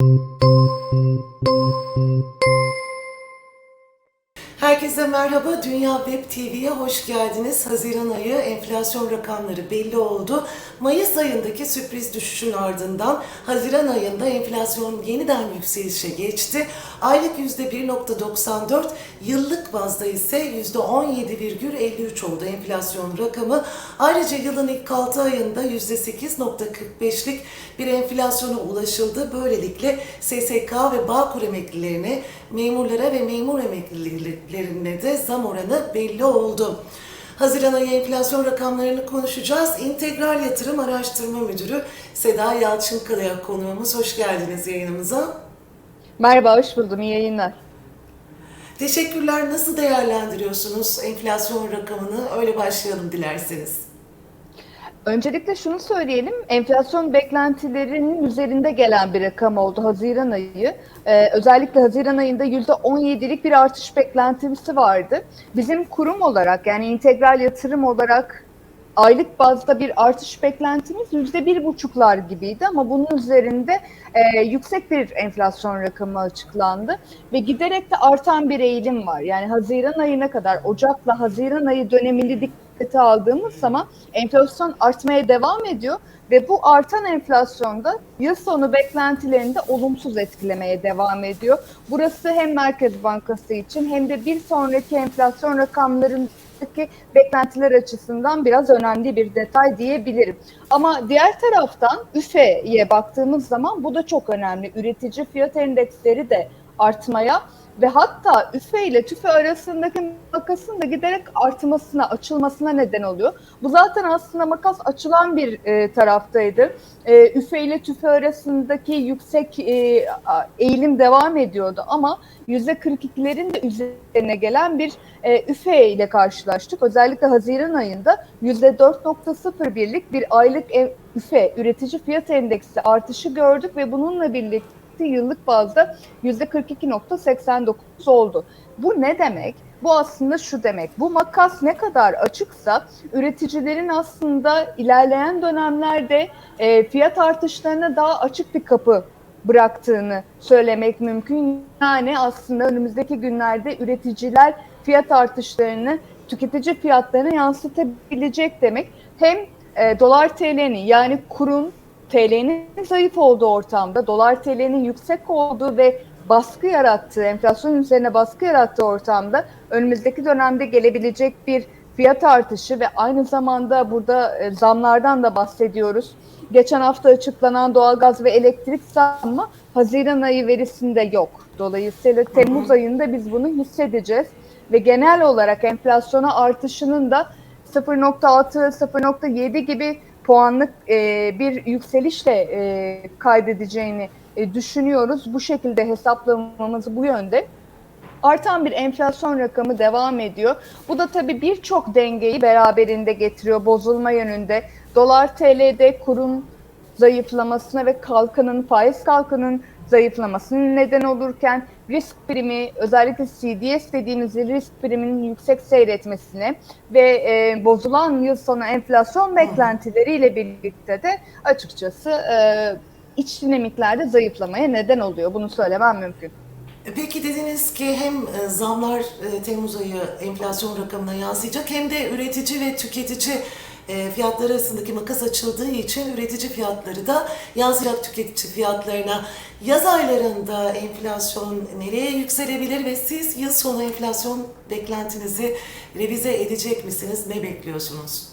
Thank you. Herkese merhaba. Dünya Web TV'ye hoş geldiniz. Haziran ayı enflasyon rakamları belli oldu. Mayıs ayındaki sürpriz düşüşün ardından Haziran ayında enflasyon yeniden yükselişe geçti. Aylık %1.94, yıllık bazda ise %17,53 oldu enflasyon rakamı. Ayrıca yılın ilk 6 ayında %8.45'lik bir enflasyona ulaşıldı. Böylelikle SSK ve Bağkur emeklilerine, memurlara ve memur emeklilerine de zam oranı belli oldu. Haziran ayı enflasyon rakamlarını konuşacağız. İntegral Yatırım Araştırma Müdürü Seda Yalçınkaya konuğumuz. Hoş geldiniz yayınımıza. Merhaba, hoş buldum. İyi yayınlar. Teşekkürler. Nasıl değerlendiriyorsunuz enflasyon rakamını? Öyle başlayalım dilerseniz. Öncelikle şunu söyleyelim, enflasyon beklentilerinin üzerinde gelen bir rakam oldu Haziran ayı. Ee, özellikle Haziran ayında %17'lik bir artış beklentisi vardı. Bizim kurum olarak yani integral yatırım olarak aylık bazda bir artış beklentimiz yüzde bir buçuklar gibiydi ama bunun üzerinde e, yüksek bir enflasyon rakamı açıklandı ve giderek de artan bir eğilim var. Yani Haziran ayına kadar Ocak'la Haziran ayı dönemini dikkate aldığımız zaman enflasyon artmaya devam ediyor ve bu artan enflasyonda yıl sonu beklentilerini de olumsuz etkilemeye devam ediyor. Burası hem Merkez Bankası için hem de bir sonraki enflasyon rakamlarının ki beklentiler açısından biraz önemli bir detay diyebilirim. Ama diğer taraftan üfeye baktığımız zaman bu da çok önemli. Üretici fiyat endeksleri de artmaya ve hatta üfe ile tüfe arasındaki makasın da giderek artmasına, açılmasına neden oluyor. Bu zaten aslında makas açılan bir e, taraftaydı. E, üfe ile tüfe arasındaki yüksek e, eğilim devam ediyordu ama %42'lerin de üzerine gelen bir e, üfe ile karşılaştık. Özellikle Haziran ayında %4.01'lik bir aylık ev, üfe, üretici fiyat endeksi artışı gördük ve bununla birlikte yıllık bazda %42.89 oldu. Bu ne demek? Bu aslında şu demek. Bu makas ne kadar açıksa üreticilerin aslında ilerleyen dönemlerde e, fiyat artışlarına daha açık bir kapı bıraktığını söylemek mümkün. Yani aslında önümüzdeki günlerde üreticiler fiyat artışlarını tüketici fiyatlarına yansıtabilecek demek. Hem e, dolar TL'nin yani kurun TL'nin zayıf olduğu ortamda, dolar TL'nin yüksek olduğu ve baskı yarattığı, enflasyon üzerine baskı yarattığı ortamda önümüzdeki dönemde gelebilecek bir fiyat artışı ve aynı zamanda burada e, zamlardan da bahsediyoruz. Geçen hafta açıklanan doğalgaz ve elektrik zammı Haziran ayı verisinde yok. Dolayısıyla Temmuz ayında biz bunu hissedeceğiz ve genel olarak enflasyona artışının da 0.6, 0.7 gibi puanlık e, bir yükselişle e, kaydedeceğini e, düşünüyoruz. Bu şekilde hesaplamamız bu yönde. Artan bir enflasyon rakamı devam ediyor. Bu da tabii birçok dengeyi beraberinde getiriyor bozulma yönünde. Dolar TL'de kurun zayıflamasına ve kalkanın, faiz kalkanın zayıflamasının neden olurken risk primi özellikle CDS dediğimiz risk priminin yüksek seyretmesine ve e, bozulan yıl sonu enflasyon beklentileriyle birlikte de açıkçası e, iç dinamiklerde zayıflamaya neden oluyor. Bunu söylemem mümkün. Peki dediniz ki hem e, zamlar e, Temmuz ayı enflasyon rakamına yansıyacak hem de üretici ve tüketici e, fiyatları arasındaki makas açıldığı için üretici fiyatları da yansıyacak tüketici fiyatlarına. Yaz aylarında enflasyon nereye yükselebilir ve siz yıl sonu enflasyon beklentinizi revize edecek misiniz? Ne bekliyorsunuz?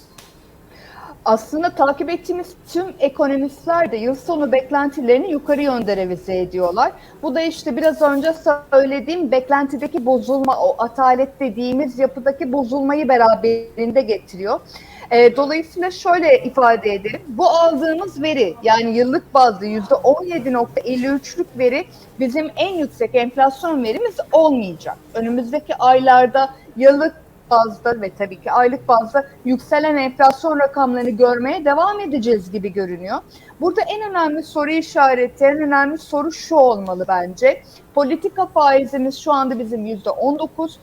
Aslında takip ettiğimiz tüm ekonomistler de yıl sonu beklentilerini yukarı yönde revize ediyorlar. Bu da işte biraz önce söylediğim beklentideki bozulma, o atalet dediğimiz yapıdaki bozulmayı beraberinde getiriyor. E, dolayısıyla şöyle ifade edelim. Bu aldığımız veri yani yıllık bazda %17.53'lük veri bizim en yüksek enflasyon verimiz olmayacak. Önümüzdeki aylarda yıllık bazda ve tabii ki aylık bazda yükselen enflasyon rakamlarını görmeye devam edeceğiz gibi görünüyor. Burada en önemli soru işareti, en önemli soru şu olmalı bence. Politika faizimiz şu anda bizim %19,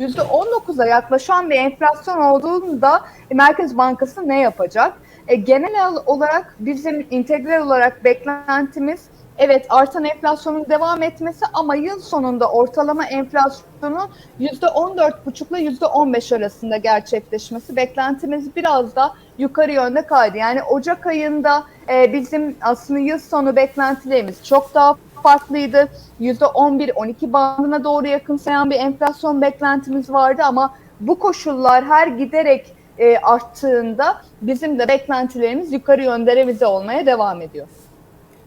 %19'a yaklaşan bir enflasyon olduğunda Merkez Bankası ne yapacak? E, genel olarak bizim integral olarak beklentimiz evet artan enflasyonun devam etmesi ama yıl sonunda ortalama enflasyonun %14,5 ile %15 arasında gerçekleşmesi beklentimiz biraz da yukarı yönde kaydı. Yani Ocak ayında e, bizim aslında yıl sonu beklentilerimiz çok daha farklıydı. %11-12 bandına doğru yakınsayan bir enflasyon beklentimiz vardı ama bu koşullar her giderek e, arttığında bizim de beklentilerimiz yukarı yönde revize olmaya devam ediyor.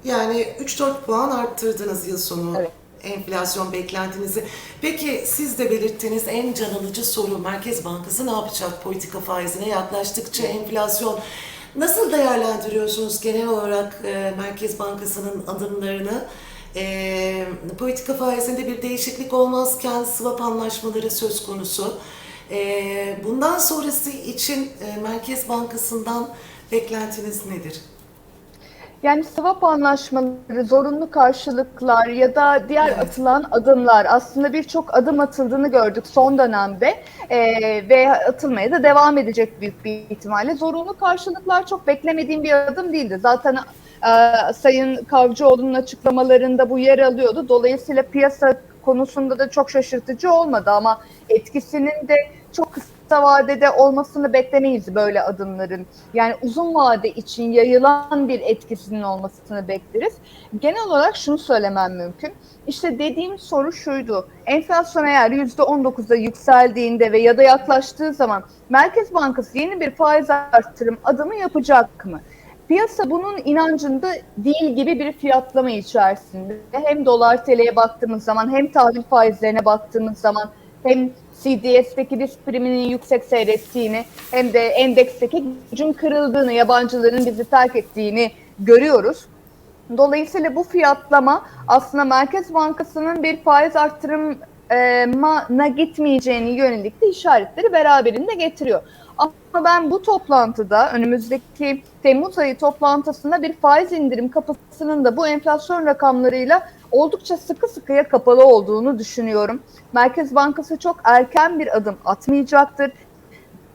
Yani 3-4 puan arttırdınız yıl sonu Evet. enflasyon beklentinizi. Peki siz de belirttiğiniz en can alıcı soru Merkez Bankası ne yapacak politika faizine yaklaştıkça enflasyon nasıl değerlendiriyorsunuz genel olarak e, Merkez Bankası'nın adımlarını? E, politika faizinde bir değişiklik olmazken swap anlaşmaları söz konusu. E, bundan sonrası için e, Merkez Bankası'ndan beklentiniz nedir? Yani swap anlaşmaları, zorunlu karşılıklar ya da diğer Evet. atılan adımlar aslında birçok adım atıldığını gördük son dönemde Ee, ve atılmaya da devam edecek büyük bir ihtimalle. Zorunlu karşılıklar çok beklemediğim bir adım değildi. Zaten e, Sayın Kavcıoğlu'nun açıklamalarında bu yer alıyordu. Dolayısıyla piyasa konusunda da çok şaşırtıcı olmadı ama etkisinin de çok kısa vadede olmasını beklemeyiz böyle adımların. Yani uzun vade için yayılan bir etkisinin olmasını bekleriz. Genel olarak şunu söylemem mümkün. İşte dediğim soru şuydu. Enflasyon eğer %19'a yükseldiğinde ve ya da yaklaştığı zaman Merkez Bankası yeni bir faiz artırım adımı yapacak mı? Piyasa bunun inancında değil gibi bir fiyatlama içerisinde. Hem dolar TL'ye baktığımız zaman hem tahvil faizlerine baktığımız zaman hem CDS'teki risk priminin yüksek seyrettiğini hem de endeksteki gücün kırıldığını, yabancıların bizi terk ettiğini görüyoruz. Dolayısıyla bu fiyatlama aslında Merkez Bankası'nın bir faiz artırımına gitmeyeceğini yönelik de işaretleri beraberinde getiriyor. Ama ben bu toplantıda önümüzdeki Temmuz ayı toplantısında bir faiz indirim kapısının da bu enflasyon rakamlarıyla oldukça sıkı sıkıya kapalı olduğunu düşünüyorum. Merkez Bankası çok erken bir adım atmayacaktır.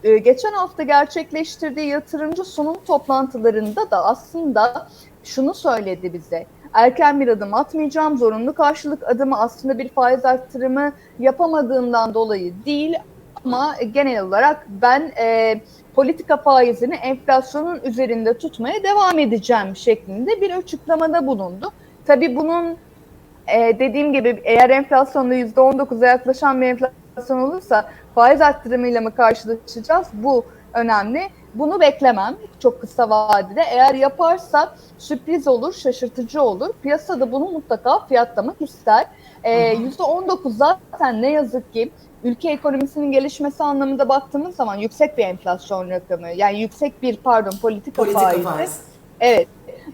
Ee, geçen hafta gerçekleştirdiği yatırımcı sunum toplantılarında da aslında şunu söyledi bize. Erken bir adım atmayacağım, zorunlu karşılık adımı aslında bir faiz arttırımı yapamadığından dolayı değil ama genel olarak ben e, politika faizini enflasyonun üzerinde tutmaya devam edeceğim şeklinde bir açıklamada bulundu. Tabii bunun e, dediğim gibi eğer enflasyonda %19'a yaklaşan bir enflasyon olursa faiz arttırımıyla mı karşılaşacağız? Bu önemli. Bunu beklemem çok kısa vadede. Eğer yaparsa sürpriz olur, şaşırtıcı olur. Piyasada bunu mutlaka fiyatlamak ister. Ee, %19 zaten ne yazık ki ülke ekonomisinin gelişmesi anlamında baktığımız zaman yüksek bir enflasyon rakamı. Yani yüksek bir pardon politika, Politika faizi. faiz. Evet.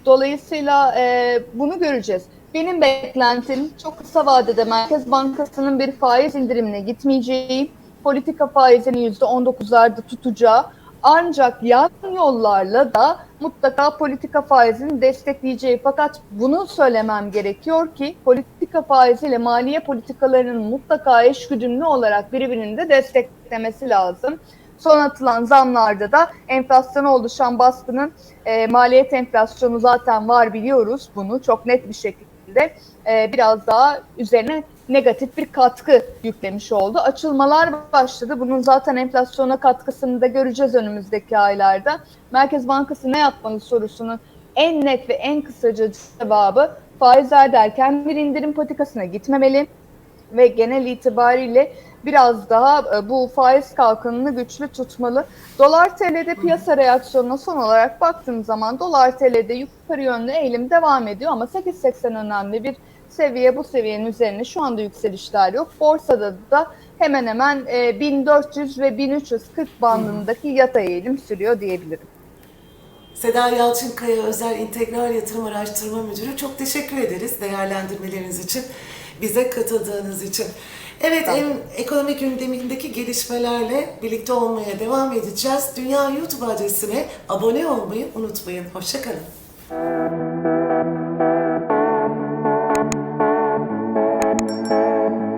Dolayısıyla e, bunu göreceğiz. Benim beklentim çok kısa vadede Merkez Bankası'nın bir faiz indirimine gitmeyeceği, politika faizini %19'larda tutacağı ancak yan yollarla da mutlaka politika faizini destekleyeceği. Fakat bunu söylemem gerekiyor ki politika faiziyle maliye politikalarının mutlaka eşgüdümlü olarak birbirini de desteklemesi lazım. Son atılan zamlarda da enflasyona oluşan baskının e, maliyet enflasyonu zaten var biliyoruz bunu çok net bir şekilde e, biraz daha üzerine negatif bir katkı yüklemiş oldu. Açılmalar başladı. Bunun zaten enflasyona katkısını da göreceğiz önümüzdeki aylarda. Merkez Bankası ne yapmalı sorusunun en net ve en kısaca cevabı faizler derken bir indirim politikasına gitmemeli ve genel itibariyle biraz daha e, bu faiz kalkanını güçlü tutmalı. Dolar TL'de piyasa reaksiyonuna son olarak baktığım zaman dolar TL'de yukarı yönlü eğilim devam ediyor ama 8.80 önemli bir seviye bu seviyenin üzerine şu anda yükselişler yok. Borsada da hemen hemen e, 1400 ve 1340 bandındaki yatay eğilim sürüyor diyebilirim. Seda Yalçınkaya Özel İntegral Yatırım Araştırma Müdürü çok teşekkür ederiz değerlendirmeleriniz için, bize katıldığınız için. Evet, Tamam. en ekonomik gündemindeki gelişmelerle birlikte olmaya devam edeceğiz. Dünya YouTube adresine abone olmayı unutmayın. Hoşçakalın.